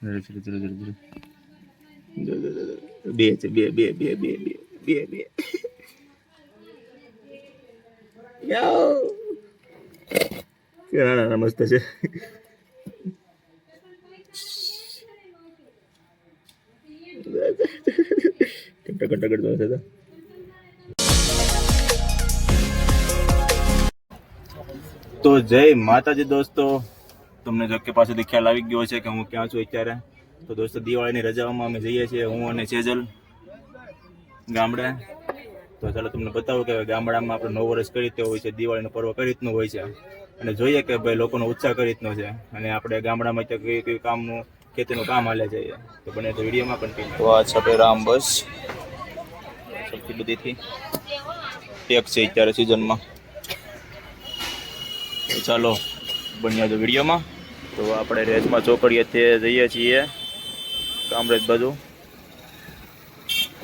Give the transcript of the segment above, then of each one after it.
ધીરે જો, જો, જો, જો. બે છે બે બે બે બે બે બે બે ના ના ના, મસ્ત છે ટક ટક ટક તો જય માતાજી દોસ્તો. તમને જો કે પાસેથી ખ્યાલ આવી ગયો છે કે હું ક્યાં છું અત્યારે. તો દોસ્તો દિવાળીની રજાઓમાં અમે જઈએ છીએ હું અને સેજલ ગામડે. તો ચાલો તમને બતાવું કે ગામડામાં આપણે નવ વર્ષ કઈ રીતે હોય છે દિવાળીનો પર્વ કઈ રીતનું હોય છે. અને જોઈએ કે ભાઈ લોકોનો ઉત્સાહ કઈ રીતનો છે. અને આપણે ગામડામાં ત્યાં કઈ કઈ કામનું ખેતીનું કામ હાલે છે તો બને તો વિડીયોમાં કન્ટિન્યુ તો આ છે રામ બસ. સૌથી બધીથી. પેક છે અત્યારે સિઝનમાં ચાલો બન્યા તો વિડીયોમાં. તો આપણે રેસમાં ચોકડીએ તે જઈએ છીએ. કામરેજ બાજુ.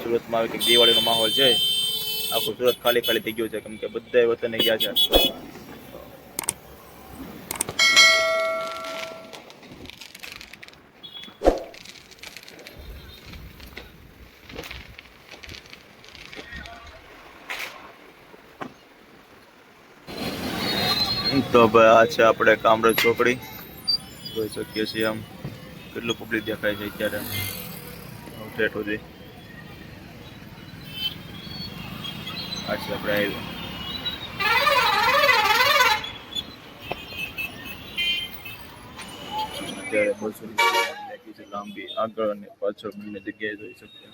સુરતમાં કંઈક દિવાળીનો માહોલ છે. આખું સુરત ખાલી ખાલી થઈ ગયું છે, કેમ કે બધા વતને ગયા છે. તો ભાઈ, આ છે આપણે કામરેજ ચોકડી. જોઈ શકીએ છીએ આમ કેટલું પબ્લિક દેખાય છે અત્યારે. ઠેઠ સુધી આ છે આપણે હાઈવે અત્યારે બસો લાગી છે લાંબી આગળ અને પાછળ બંને જગ્યાએ જોઈ શકીએ.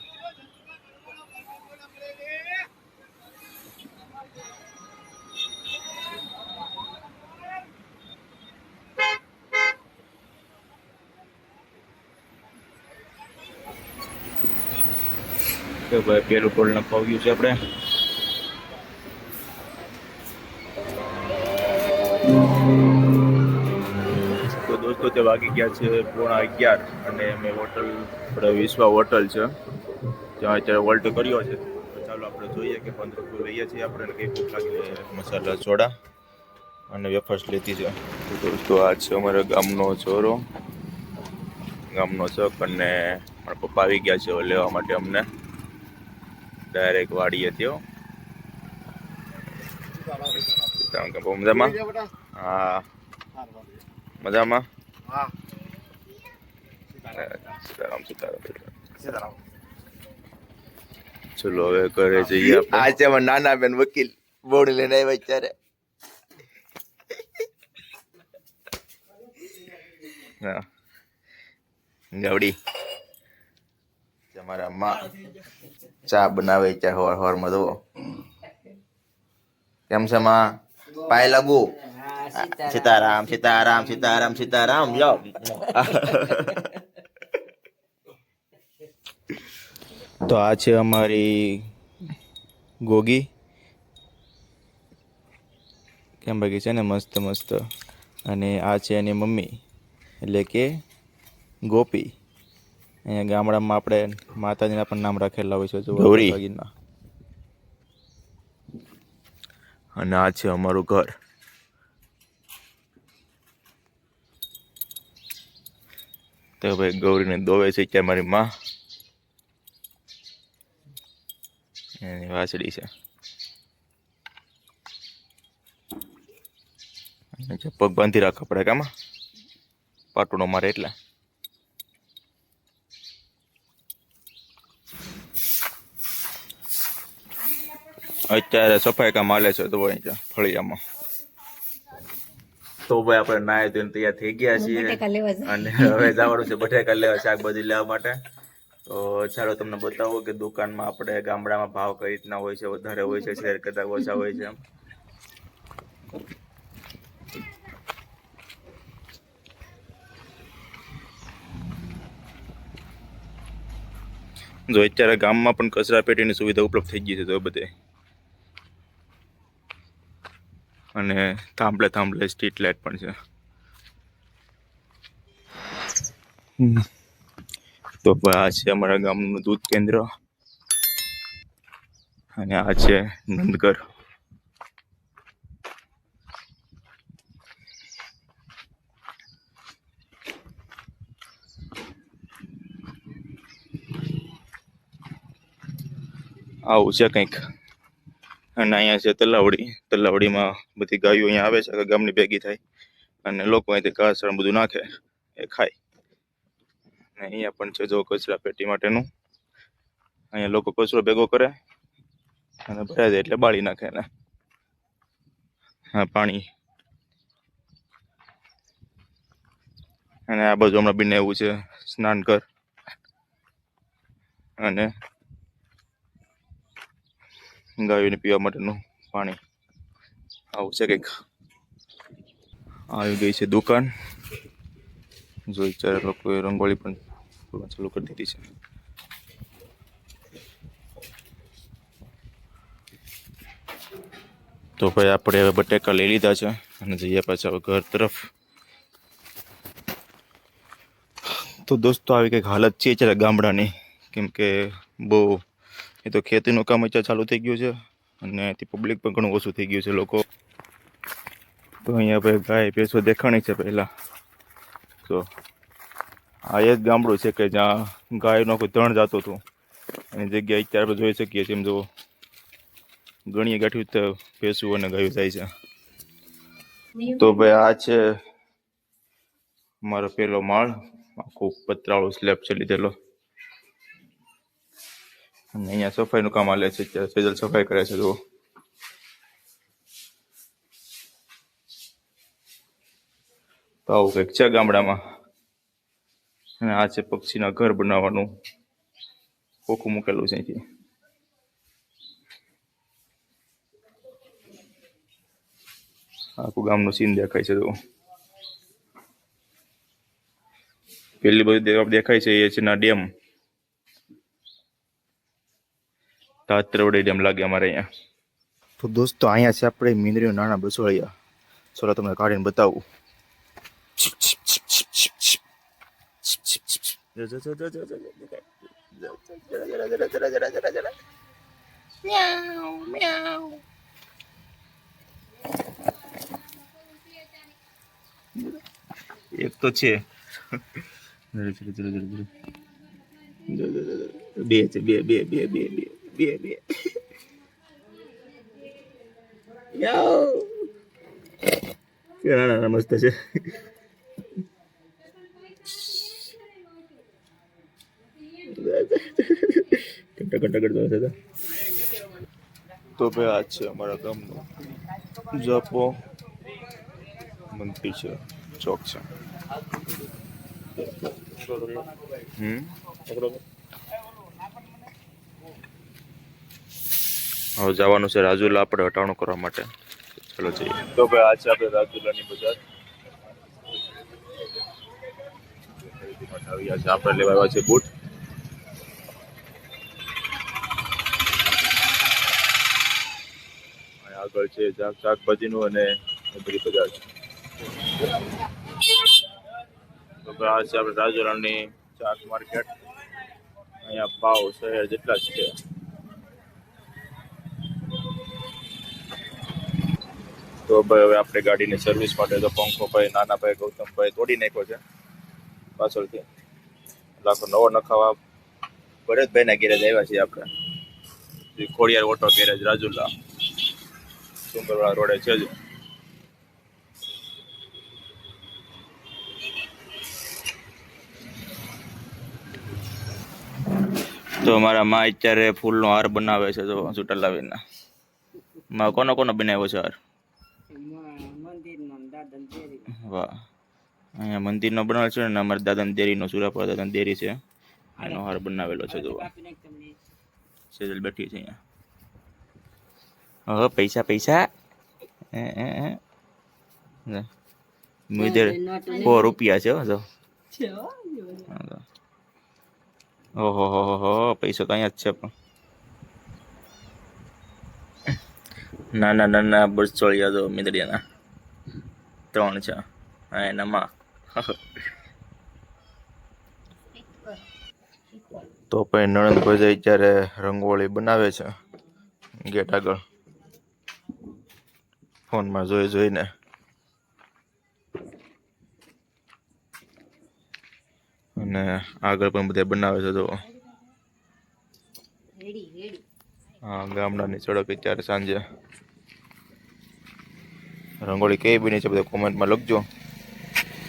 કે ભાઈ પેલું ટોલ નખાવ્યું છે આપણે. તો દોસ્તો તે વાગી ગયા છે પોણા અગિયાર અને મેં હોટલ, આપણે વિશ્વા હોટલ છે. ત્યાં અત્યારે વોલ્ટ કર્યો છે. ચાલો આપણે જોઈએ કે પંદર રૂપિયા લઈએ છીએ આપણે કઈ ભૂખ લાગી મસાલા, સોડા અને વેફર્સ લીધી છે. તો દોસ્તો આ છે અમારા ગામનો ચોરો. ગામનો છોક અને મારા પપ્પા આવી ગયા છે લેવા માટે અમને. ડાયરેક્ટ વાડીએ થયો મજામાં? હા. મજામાં? સીતારામ સીતારામ. ચલો હવે ઘરે જઈએ આ છે નાના બેન વકીલ. બોર્ડ લઈને આવ્યા અત્યારે. હા. ગવડી તમારા માં. ચા બનાવે ચા હોર હવારમાં જુઓ. કેમ છે માં? પાય લાગુ? સીતારામ સીતારામ. સીતારામ સીતારામ યો તો આ છે અમારી ગોગી. કેમ બાકી છે ને મસ્ત મસ્ત અને આ છે એની મમ્મી. એટલે કે ગોપી. અહીંયા ગામડામાં આપણે માતાજીના પણ નામ રાખેલા હોય છે જો ગૌરી. અને આ છે અમારું ઘર. તો ભાઈ ગૌરીને દોવે છે કે મારી માં? એની વાછડી છે. પગ બાંધી રાખવા પડે કામાં પાટુનો મારે એટલે. અત્યારે સફાઈ કામ હાલે છે તો અહીં ત્યાં ફળિયામાં. તો ભાઈ આપણે નાય ધોઈને તૈયાર થઈ ગયા છીએ. અને હવે જવાનું છે બટેકા લેવા શાકભાજી લેવા માટે. તો ચાલો તમને બતાવો કે દુકાનમાં આપણે ગામડામાં ભાવ કઈ રીતના હોય છે વધારે હોય છે શેર કરતા ઓછા હોય છે. એમ જો અત્યારે ગામમાં પણ કચરા પેટીની સુવિધા ઉપલબ્ધ થઈ ગઈ છે તો બધે અને થાંભલે થાંભલે સ્ટ્રીટ લાઇટ પણ છે. તો આ છે અમારા ગામનું દૂધ કેન્દ્ર. અને આ છે નંદગર આવું છે કંઈક. અને અહીંયા છે તલાવડી. તલાવડીમાં બધી ગાયો અહીંયા આવે છે ગામની ભેગી થાય. અને લોકો અહીંથી ઘાસ બધું નાખે, એ ખાય. અને અહીંયા પણ છે જો કચરા પેટી માટેનું. અહીંયા લોકો કચરો ભેગો કરે અને ભરાય જાય એટલે બાળી નાખે ને હા, પાણી. અને આ બાજુ હમણાં બનાવ્યું છે, સ્નાન કર અને ગાયોને પીવા માટેનું પાણી આવું છે કંઈક. આવી ગઈ છે દુકાન. જોઈ ચાર લોકોએ રંગોળી પણ પૂરવા ચાલુ કરી દીધી છે. તો ભાઈ, આપણે હવે બટેકા લઈ લીધા છે અને જઈએ પાછા હવે ઘર તરફ. તો દોસ્તો, આવી કંઈક હાલત છે અત્યારે ગામડાની. કેમ કે બહુ એ તો ખેતીનું કામ અત્યારે ચાલુ થઈ ગયું છે અને એથી પબ્લિક પણ ઘણું ઓછું થઈ ગયું છે લોકો. તો અહીંયા ભાઈ ગાય, ભેંસો દેખાણી છે પહેલાં. તો આ એ જ ગામડું છે કે જ્યાં ગાયનો કોઈ ધણ જતું હતું. એની જગ્યાએ અત્યારે આપણે જોઈ શકીએ છીએ એમ જો ગાંઠ્યું તો ભેંસું અને ગાયું થાય છે. તો ભાઈ આ છે મારો પેલો માળ. આખું પતરાળો સ્લેબ છે લીધેલો. અને અહીંયા સફાઈનું કામ હાલે છે અત્યારે. સેજલ સફાઈ કરે છે, જુઓ. તો આવું કંઈક છે ગામડામાં. અને આ છે પક્ષીના ઘર બનાવવાનું. ખોખું મૂકેલું છે અહીંથી. આખું ગામનું સીન દેખાય છે, જુઓ. પેલી બધી દેખાય છે, એ છે ના ડેમ. તાત્રવડી ડેમ લાગે અમારે અહીંયા. તો દોસ્તો, અહીંયા છે આપણે મીંદડીના નાના બસોળિયા ચલો તમને કાઢીને બતાવું. એક તો છે. બે છે, બે બે બે બે બે. બે બે નાના મસ્ત છે તો ભાઈ આ છે અમારા ગામનો જાપો મંત્રી છે ચોક છે હમ હવે જવાનું છે રાજુલા આપણે હટાણું કરવા માટે. ચલો જઈએ. તો ભાઈ આ છે આપણે રાજુલાની બજાર. આપણે લેવા આવ્યા છે બૂટ. આગળ છે શાકભાજીનું અને બધી બજાર. છે તો ભાઈ આ છે આપણે રાજુલાની શાક માર્કેટ. અહીંયા ભાવ શહેર જેટલા જ છે. તો ભાઈ હવે આપણે ગાડીની સર્વિસ માટે તો પંખો ભાઈ નાના ભાઈ ગૌતમભાઈ તોડી નાખ્યો છે. પાછળથી. એટલે આખો નવો નખાવા ભરતભાઈના ગેરેજ આવ્યા છીએ આપણે. Khodiyar auto garage Rajula. સુંદરવાળા રોડે છે જ. તો મારા માં અત્યારે ફૂલનો હાર બનાવે છે તો ચૂંટા લાવીને માં કોનો કોનો બનાવ્યો છે હાર? વાહ. અહીંયા મંદિરનો બનાવેલો છે ને અમારા દાદાની દેરીનો સુરાપુરા દાદાની દેરી છે. એનો હાર બનાવેલો છે જો સેજલ બેઠી છે અહીંયા. હો પૈસા પૈસા. મુદર. સો રૂપિયા છે જો. ઓહો હો હો હો પૈસો તો અહીંયા જ છે પણ. નાના નાના બરચોળિયા જો મીંદડિયાના. ત્રણ છે. હા એનામાં. તો પછી નણંદભાઈ અત્યારે રંગોળી બનાવે છે. ગેટ આગળ. ફોનમાં જોઈ જોઈને. અને આગળ પણ બધા બનાવે છે તો રેડી રેડી હા ગામડાની સડક અત્યારે સાંજે. રંગોળી કઈ બની છે બધા કોમેન્ટમાં લખજો.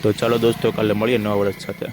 તો ચાલો દોસ્તો, કાલે મળીએ નવા વર્ષ સાથે.